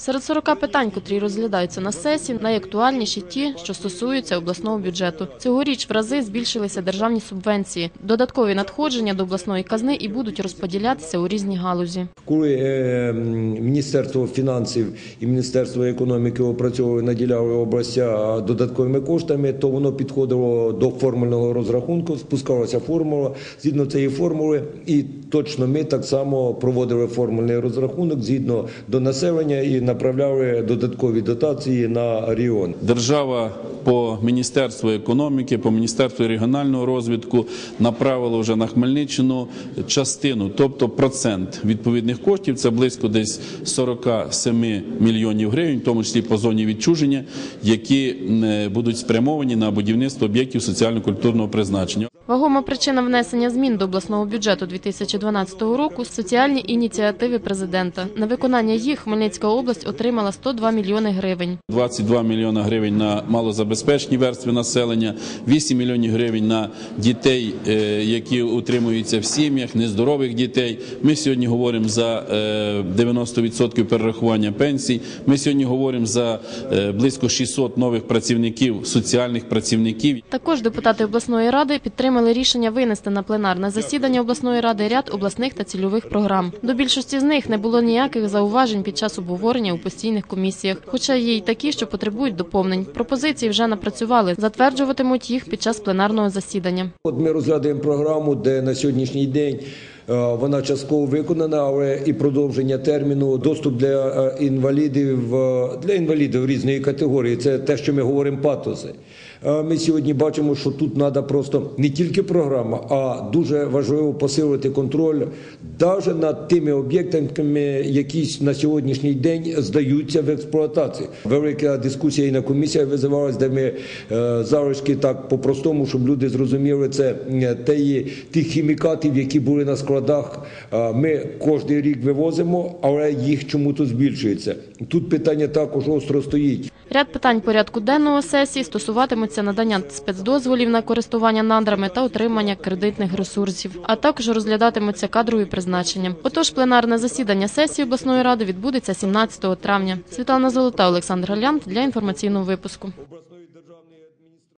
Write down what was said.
Серед 40 питань, котрі розглядаються на сесії, найактуальніші ті, що стосуються обласного бюджету. Цьогоріч в рази збільшилися державні субвенції. Додаткові надходження до обласної казни і будуть розподілятися у різні галузі. Коли е, Міністерство фінансів і Міністерство економіки опрацьовували, наділяли областя додатковими коштами, то воно підходило до формульного розрахунку, спускалася формула згідно цієї формули, і точно ми так само проводили формульний розрахунок згідно до населення і направляли додаткові дотації на регіон. Держава по Міністерству економіки, по Міністерству регіонального розвитку направила вже на Хмельниччину частину, тобто процент відповідних коштів. Це близько десь 47 мільйонів гривень, в тому числі по зоні відчуження, які будуть спрямовані на будівництво об'єктів соціально-культурного призначення. Вагома причина внесення змін до обласного бюджету 2012 року – соціальні ініціативи президента. На виконання їх Хмельницька область отримала 102 мільйони гривень. 22 мільйона гривень на малозабезпечені верстви населення, 8 мільйонів гривень на дітей, е, які утримуються в сім'ях, нездорових дітей. Ми сьогодні говоримо за е, 90% перерахування пенсій. Ми сьогодні говоримо за е, близько 600 нових працівників, соціальних працівників. Також депутати обласної ради підтримали рішення винести на пленарне засідання обласної ради ряд обласних та цільових програм. До більшості з них не було ніяких зауважень під час обговорення у постійних комісіях, хоча є й такі, що потребують доповнень. Пропозиції вже напрацювали, затверджуватимуть їх під час пленарного засідання. От ми розглядаємо програму, де на сьогоднішній день е, вона частково виконана, але і продовження терміну, доступ для е, інвалідів е, для інвалідів різної категорії. Це те, що ми говоримо патоси. Е, Ми сьогодні бачимо, що тут треба просто не тільки програма, а дуже важливо посилити контроль навіть над тими об'єктами, які на сьогоднішній день здаються в експлуатацію. Велика дискусія і на комісіях визивалась, де ми е, залишки так по-простому, щоб люди зрозуміли, це е, теї тих хімікатів, які були на складах. Ми кожен рік вивозимо, але їх чому-то збільшується. Тут питання також остро стоїть. Ряд питань порядку денного сесії стосуватимуться надання спецдозволів на користування надрами та отримання кредитних ресурсів, а також розглядатимуться кадрові призначення. Отож, пленарне засідання сесії обласної ради відбудеться 17 травня. Світлана Золота, Олександр Галянт для інформаційного випуску.